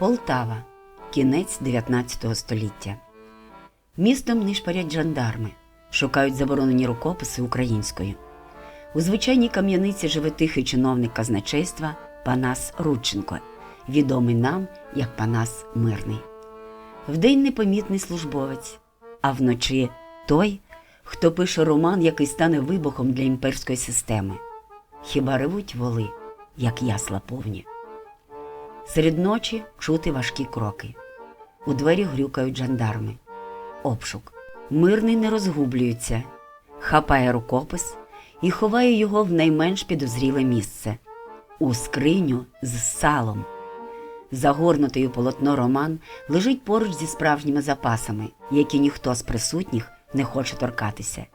Полтава. Кінець 19 століття. Містом нишпарять жандарми, шукають заборонені рукописи українською. У звичайній кам'яниці живе тихий чиновник казначейства Панас Рудченко, відомий нам як Панас Мирний. Вдень непомітний службовець, а вночі той, хто пише роман, який стане вибухом для імперської системи. Хіба ревуть воли, як ясла повні. Серед ночі чути важкі кроки. У двері грюкають жандарми. Обшук. Мирний не розгублюється, хапає рукопис і ховає його в найменш підозріле місце у скриню з салом. Загорнутий у полотно роман лежить поруч зі справжніми запасами, які ніхто з присутніх не хоче торкатися.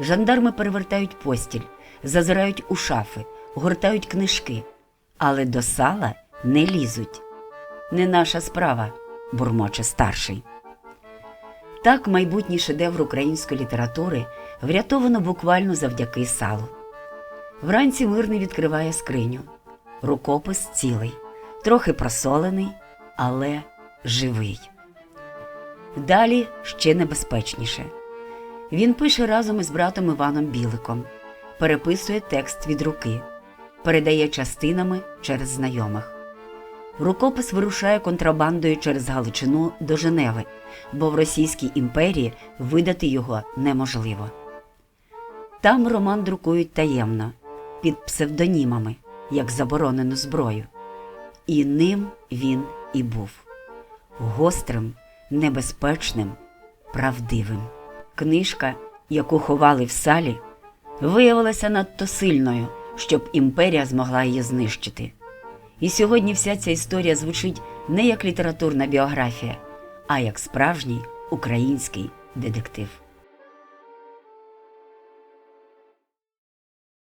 Жандарми перевертають постіль, зазирають у шафи, гортають книжки, але до сала не лізуть. Не наша справа, бурмоче старший. Так майбутній шедевр української літератури врятовано буквально завдяки салу. Вранці мирний відкриває скриню. Рукопис цілий, трохи просолений, але живий. Далі ще небезпечніше. Він пише разом із братом Іваном Біликом, переписує текст від руки, передає частинами через знайомих. Рукопис вирушає контрабандою через Галичину до Женеви, бо в Російській імперії видати його неможливо. Там роман друкують таємно, під псевдонімами, як заборонену зброю. І ним він і був гострим, небезпечним, правдивим. Книжка, яку ховали в салі, виявилася надто сильною, щоб імперія змогла її знищити. І сьогодні вся ця історія звучить не як літературна біографія, а як справжній український детектив.